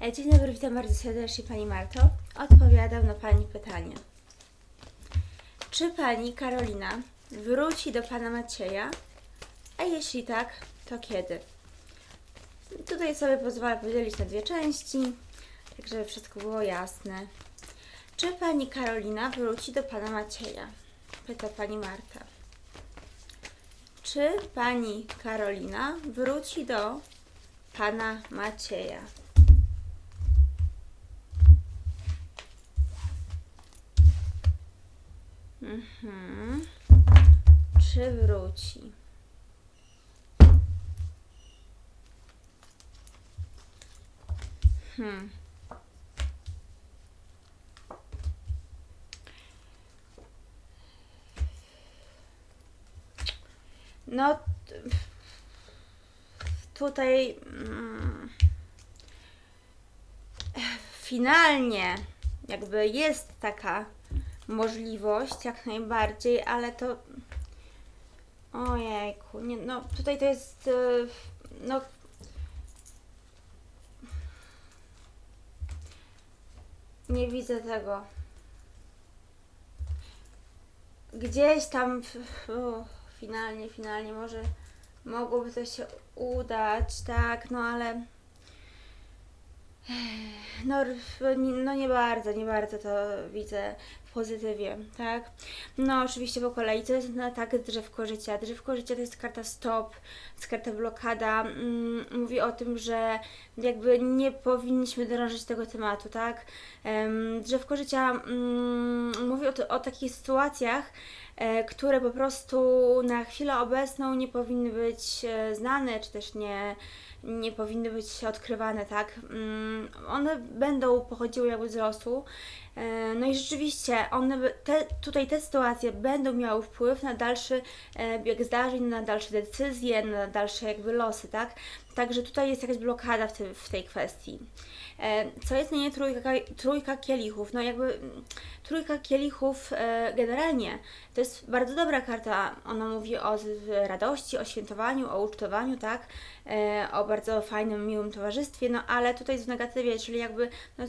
E, Dzień dobry, witam bardzo serdecznie Pani Marto. Odpowiadam na Pani pytanie. Czy Pani Karolina wróci do Pana Macieja? A jeśli tak, to kiedy? Tutaj sobie pozwolę podzielić na dwie części, tak żeby wszystko było jasne. Czy Pani Karolina wróci do Pana Macieja? Pyta Pani Marta. Czy Pani Karolina wróci do Pana Macieja? Mhm. Czy wróci? Hmm. No, tutaj mm, finalnie jakby jest taka możliwość jak najbardziej, ale to ojejku, nie, no tutaj to jest y, no nie widzę tego. Gdzieś tam o, finalnie, finalnie może mogłoby to się udać, tak, no ale no, r- no nie bardzo, nie bardzo to widzę pozytywie, tak? No oczywiście po kolei, to jest na tak drzewko życia. Drzewko życia to jest karta stop, to jest karta blokada. Mm, mówi o tym, że jakby nie powinniśmy drążyć tego tematu, tak? Em, drzewko życia mm, mówi o, o takich sytuacjach, e, które po prostu na chwilę obecną nie powinny być e, znane, czy też nie, nie powinny być odkrywane, tak? Mm, One będą pochodziły jakby z losu. E, No i rzeczywiście one, te, tutaj te sytuacje będą miały wpływ na dalszy e, bieg zdarzeń, na dalsze decyzje, na dalsze jakby losy, tak? Także tutaj jest jakaś blokada w, tym, w tej kwestii. E, Co jest nie trójka, trójka kielichów? No jakby mm, trójka kielichów generalnie to jest bardzo dobra karta. Ona mówi o radości, o świętowaniu, o ucztowaniu, tak? O bardzo fajnym, miłym towarzystwie, no ale tutaj jest w negatywie, czyli jakby no,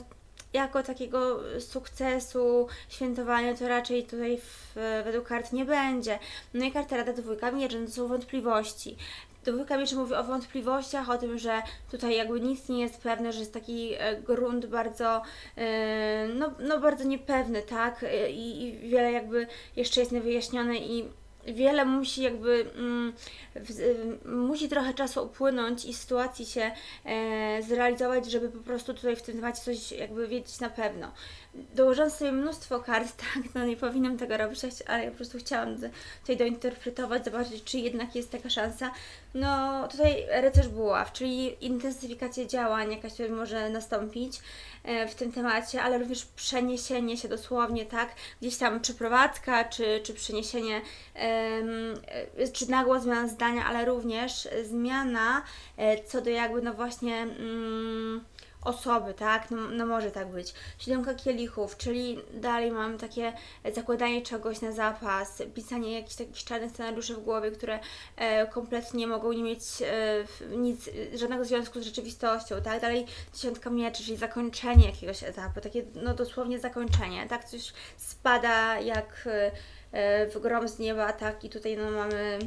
jako takiego sukcesu, świętowania, to raczej tutaj w, według kart nie będzie. No i karta Rada Dwójka Mieczy, no to są wątpliwości. Dwójka Mieczy mówi o wątpliwościach, o tym, że tutaj jakby nic nie jest pewne, że jest taki e, grunt bardzo, e, no, no bardzo niepewny, tak? E, I, I wiele jakby jeszcze jest niewyjaśnione i wiele musi jakby mm, w, y, musi trochę czasu upłynąć i sytuacji się e, zrealizować, żeby po prostu tutaj w tym temacie coś jakby wiedzieć na pewno. Dołożyłam sobie mnóstwo kart, tak, no nie powinnam tego robić, ale ja po prostu chciałam tutaj dointerpretować, zobaczyć, czy jednak jest taka szansa. No tutaj rycerz buław, czyli intensyfikacja działań jakaś tutaj może nastąpić e, w tym temacie, ale również przeniesienie się dosłownie, tak, gdzieś tam przeprowadzka, czy, czy przeniesienie, e, czy nagła zmiana zdania, ale również zmiana e, co do jakby, no właśnie, mm, osoby, tak? No, no może tak być. Siódemka kielichów, czyli dalej mam takie zakładanie czegoś na zapas, pisanie jakichś takich czarnych scenariuszy w głowie, które e, kompletnie mogą nie mieć e, nic, żadnego związku z rzeczywistością, tak? Dalej dziesiątka mieczy, czyli zakończenie jakiegoś etapu, takie no dosłownie zakończenie, tak? Coś spada jak e, e, w grom z nieba, tak? I tutaj no mamy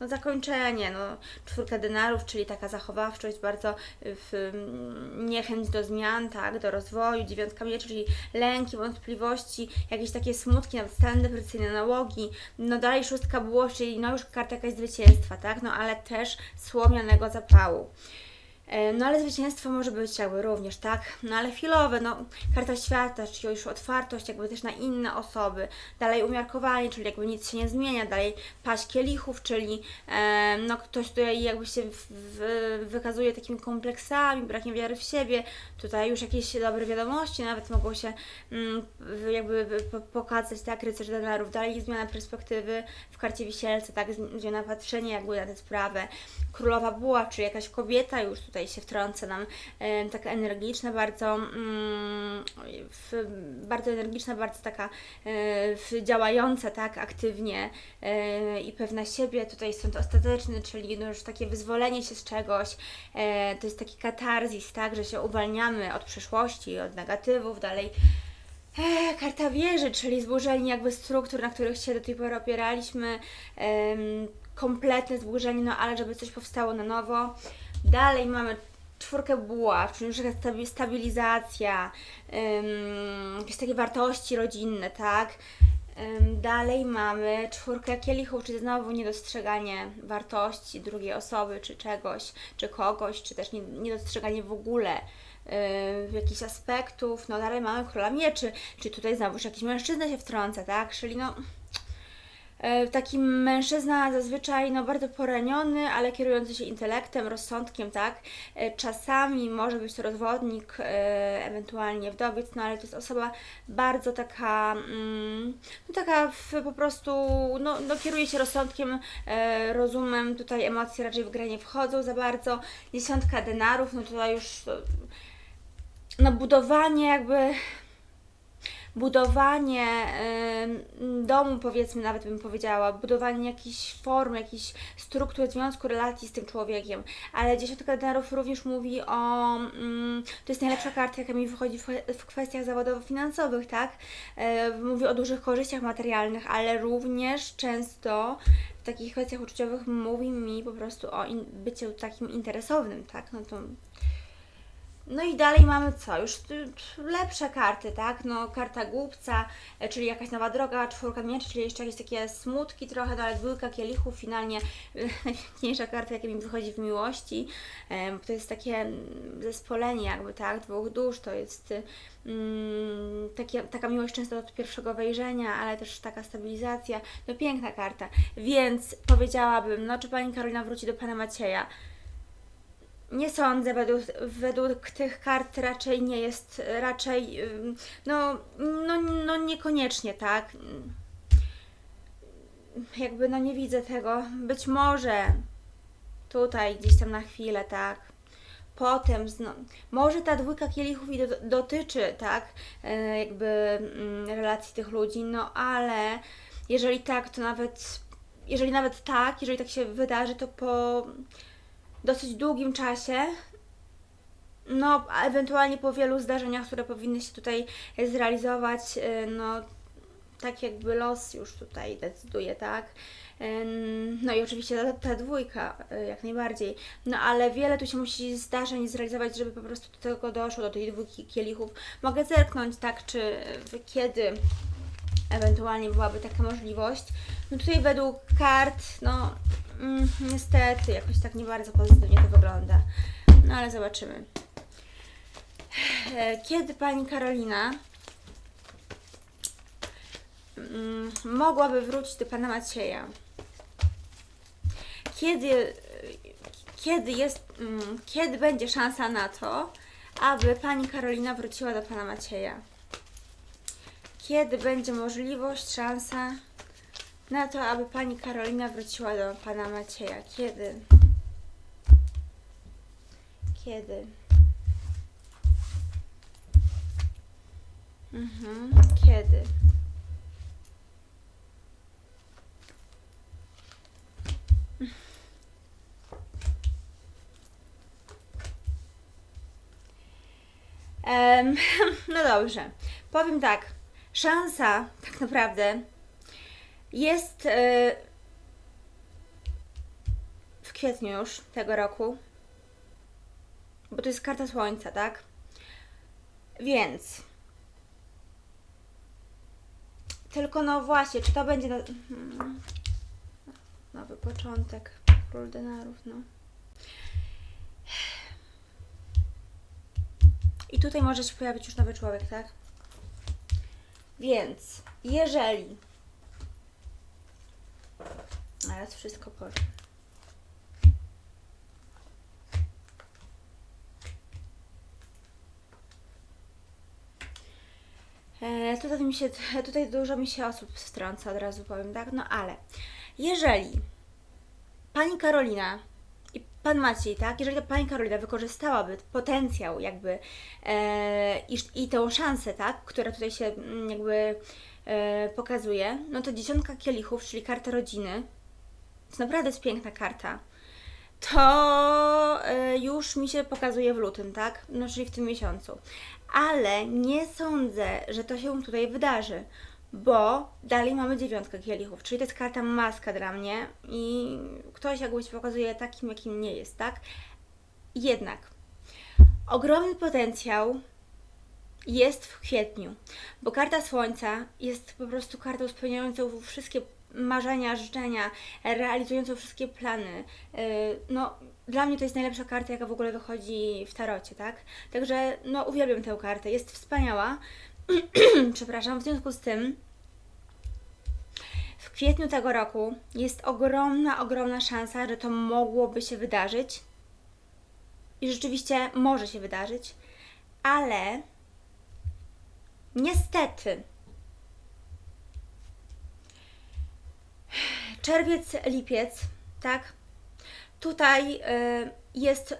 no zakończenie, no czwórka denarów, czyli taka zachowawczość, bardzo w, mm, niechęć do zmian, tak, do rozwoju, dziewiątka mieczy, czyli lęki, wątpliwości, jakieś takie smutki, nawet stany depresyjne, nałogi, no dalej szóstka było, czyli no już karta jakaś zwycięstwa, tak, no ale też słomianego zapału. E, No ale zwycięstwo może być jakby również, tak? No ale chwilowe, no karta świata, czyli już otwartość jakby też na inne osoby. Dalej umiarkowanie, czyli jakby nic się nie zmienia. Dalej paść kielichów, czyli e, no ktoś tutaj jakby się w, w, wykazuje takimi kompleksami, brakiem wiary w siebie. Tutaj już jakieś dobre wiadomości nawet mogą się mm, jakby po- pokazać, tak? Rycerz dolarów. Dalej zmiana perspektywy w karcie wisielca, tak? Zmi- Zmiana patrzenia jakby na tę sprawę. Królowa buław, czyli jakaś kobieta już tutaj tutaj się wtrąca nam, e, taka energiczna, bardzo, mm, w, bardzo energiczna, bardzo taka e, działająca, tak, aktywnie e, i pewna siebie. Tutaj sąd ostateczny, czyli no już takie wyzwolenie się z czegoś, e, to jest taki katarzis, tak, że się uwalniamy od przeszłości, od negatywów, dalej E, karta wieży, czyli zburzenie jakby struktur, na których się do tej pory opieraliśmy, kompletne zburzenie, no ale żeby coś powstało na nowo. Dalej mamy czwórkę buław, czyli stabi- stabilizacja, jakieś takie wartości rodzinne, tak? Dalej mamy czwórkę kielichów, czyli znowu niedostrzeganie wartości drugiej osoby, czy czegoś, czy kogoś, czy też nie- niedostrzeganie w ogóle y, jakichś aspektów. No dalej mamy króla mieczy, czyli tutaj znowu jakiś mężczyzna się wtrąca, tak? Czyli no taki mężczyzna zazwyczaj no, bardzo poraniony, ale kierujący się intelektem, rozsądkiem, tak? E, Czasami może być to rozwodnik, e, ewentualnie wdowiec, no ale to jest osoba bardzo taka, mm, no taka w, po prostu, no, no kieruje się rozsądkiem, e, rozumem, tutaj emocje raczej w grę nie wchodzą za bardzo. Dziesiątka denarów, no tutaj już e, no budowanie jakby budowanie domu, powiedzmy, nawet bym powiedziała, budowanie jakichś form, jakichś struktur związku, relacji z tym człowiekiem. Ale dziesiątka denarów również mówi o. ym, to jest najlepsza karta, jaka mi wychodzi w, kwestiach zawodowo-finansowych, tak? Mówi o dużych korzyściach materialnych, ale również często w takich kwestiach uczuciowych mówi mi po prostu o byciu takim interesownym, tak? No to no i dalej mamy co? Już lepsze karty, tak? No karta głupca, e, czyli jakaś nowa droga, czwórka mieczy, czyli jeszcze jakieś takie smutki trochę, no ale dwójka kielichów, finalnie y, najpiękniejsza karta, jaka mi wychodzi w miłości. To jest takie zespolenie jakby, tak? Dwóch dusz, to jest mm, takie, taka miłość często od pierwszego wejrzenia, ale też taka stabilizacja. No piękna karta. Więc powiedziałabym, no czy Pani Karolina wróci do Pana Macieja? Nie sądzę, według, według tych kart raczej nie jest, raczej, no, no, no niekoniecznie, tak. Jakby, no nie widzę tego. Być może tutaj, gdzieś tam na chwilę, tak. Potem, może ta dwójka kielichów i do, dotyczy, tak, e, jakby mm, relacji tych ludzi, no ale jeżeli tak, to nawet, jeżeli nawet tak, jeżeli tak się wydarzy, to po dosyć długim czasie, no, ewentualnie po wielu zdarzeniach, które powinny się tutaj zrealizować, y, no, tak jakby los już tutaj decyduje, tak? Ym, No i oczywiście ta, ta dwójka, jak najbardziej. No ale wiele tu się musi zdarzeń zrealizować, żeby po prostu do tego doszło, do tej dwójki kielichów. Mogę zerknąć, tak, czy kiedy ewentualnie byłaby taka możliwość. No tutaj według kart, no mm, niestety jakoś tak nie bardzo pozytywnie to wygląda. No ale zobaczymy. E, Kiedy pani Karolina mm, mogłaby wrócić do pana Macieja? Kiedy, kiedy jest, mm, kiedy będzie szansa na to, aby pani Karolina wróciła do pana Macieja? Kiedy będzie możliwość, szansa na to, aby pani Karolina wróciła do pana Macieja? Kiedy? Kiedy? Mhm. Kiedy? No dobrze. Powiem tak. Szansa tak naprawdę jest e, w kwietniu już tego roku, bo to jest karta słońca, tak? Więc tylko no właśnie, czy to będzie na... hmm, nowy początek, król denarów, no. I tutaj może się pojawić już nowy człowiek, tak? Więc jeżeli Teraz wszystko powiem. E, tutaj, mi się, tutaj dużo mi się osób wtrąca, od razu powiem, tak? No ale jeżeli pani Karolina pan Maciej, tak, jeżeli ta pani Karolina wykorzystałaby potencjał jakby e, i, i tę szansę, tak, która tutaj się mm, jakby e, pokazuje, no to dziesiątka kielichów, czyli karta rodziny, to naprawdę jest piękna karta. To e, już mi się pokazuje w lutym, tak? No, czyli w tym miesiącu. Ale nie sądzę, że to się tutaj wydarzy, bo dalej mamy dziewiątkę kielichów, czyli to jest karta maska dla mnie i ktoś jakby się pokazuje takim, jakim nie jest, tak? Jednak ogromny potencjał jest w kwietniu, bo karta Słońca jest po prostu kartą spełniającą wszystkie marzenia, życzenia, realizującą wszystkie plany. Yy, No, dla mnie to jest najlepsza karta, jaka w ogóle wychodzi w tarocie, tak? Także, no, uwielbiam tę kartę, jest wspaniała. Przepraszam, w związku z tym w kwietniu tego roku jest ogromna, ogromna szansa, że to mogłoby się wydarzyć. I rzeczywiście może się wydarzyć, ale niestety czerwiec, lipiec, tak? Tutaj y, jest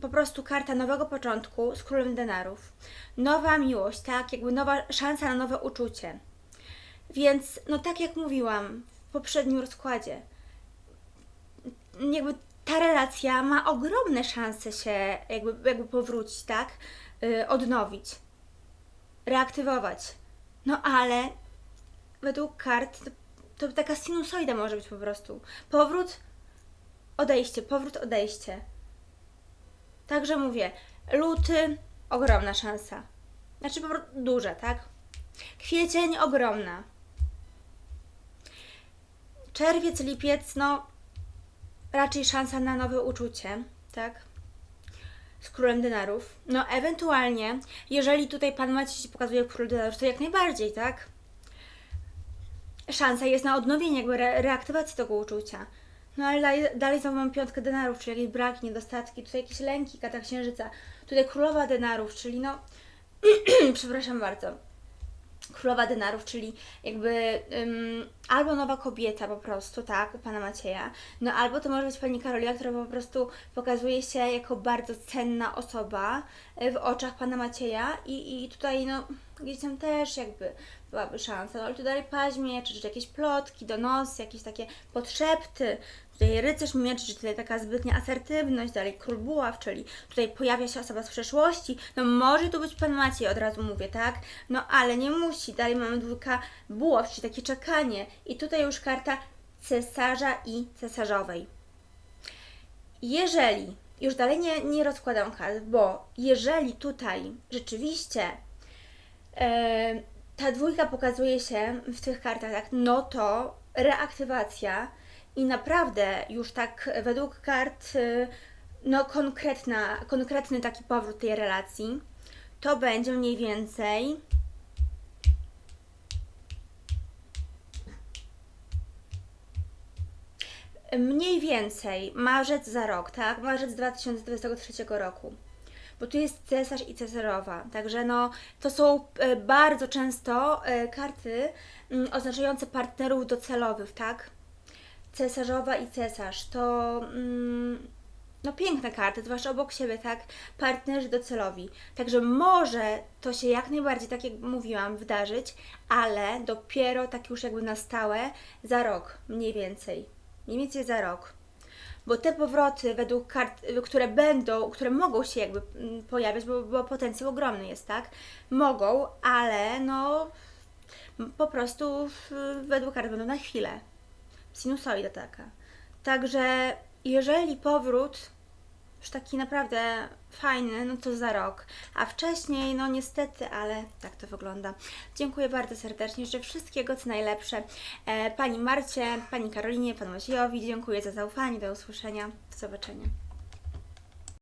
po prostu karta nowego początku z królem denarów. Nowa miłość, tak? Jakby nowa szansa na nowe uczucie. Więc, no tak jak mówiłam w poprzednim rozkładzie, jakby ta relacja ma ogromne szanse się jakby, jakby powrócić, tak? Yy, odnowić, reaktywować. No ale według kart to, to taka sinusoida może być po prostu. Powrót, odejście, powrót, odejście. Także mówię, luty, ogromna szansa. Znaczy po prostu duża, tak? Kwiecień, ogromna. Czerwiec, lipiec, no raczej szansa na nowe uczucie, tak? Z królem denarów. No, ewentualnie, jeżeli tutaj pan Maciej się pokazuje król denarów, to jak najbardziej, tak? Szansa jest na odnowienie, jakby re reaktywacji tego uczucia. No ale dalej, dalej znowu mam piątkę denarów, czyli jakieś braki, niedostatki, tutaj jakieś lęki, kata księżyca. Tutaj królowa denarów, czyli no. przepraszam bardzo królowa denarów, czyli jakby ym, albo nowa kobieta po prostu, tak, pana Macieja, no albo to może być pani Karolina, która po prostu pokazuje się jako bardzo cenna osoba y, w oczach pana Macieja i, i tutaj no gdzieś tam też jakby byłaby szansa, no ale tu dalej paźmie, czy, czy jakieś plotki, donosy, jakieś takie podszepty, tutaj rycerz mieczy, czy tutaj taka zbytnia asertywność, dalej król buław, czyli tutaj pojawia się osoba z przeszłości, no może tu być pan Maciej, od razu mówię, tak? No ale nie musi, dalej mamy dwójka buław, czyli takie czekanie i tutaj już karta cesarza i cesarzowej. Jeżeli, już dalej nie, nie rozkładam kart, bo jeżeli tutaj rzeczywiście e, ta dwójka pokazuje się w tych kartach, tak, no to reaktywacja i naprawdę już tak według kart, y, no konkretna, konkretny taki powrót tej relacji, to będzie mniej więcej mniej więcej marzec za rok, tak? Marzec 2023 roku. Bo tu jest cesarz i cesarowa, także no to są e, bardzo często e, karty mm, oznaczające partnerów docelowych, tak? Cesarzowa i cesarz to mm, no piękne karty, zwłaszcza obok siebie, tak? Partnerzy docelowi. Także może to się jak najbardziej, tak jak mówiłam, wydarzyć, ale dopiero tak już jakby na stałe za rok mniej więcej. Mniej więcej za rok. Bo te powroty według kart, które będą, które mogą się jakby mm, pojawiać, bo, bo potencjał ogromny jest, tak? Mogą, ale no po prostu według kart będą na chwilę sinusoida taka. Także jeżeli powrót już taki naprawdę fajny, no to za rok. A wcześniej, no niestety, ale tak to wygląda. Dziękuję bardzo serdecznie, życzę wszystkiego co najlepsze. E, pani Marcie, Pani Karolinie, Panu Maciejowi, dziękuję za zaufanie, do usłyszenia, do zobaczenia.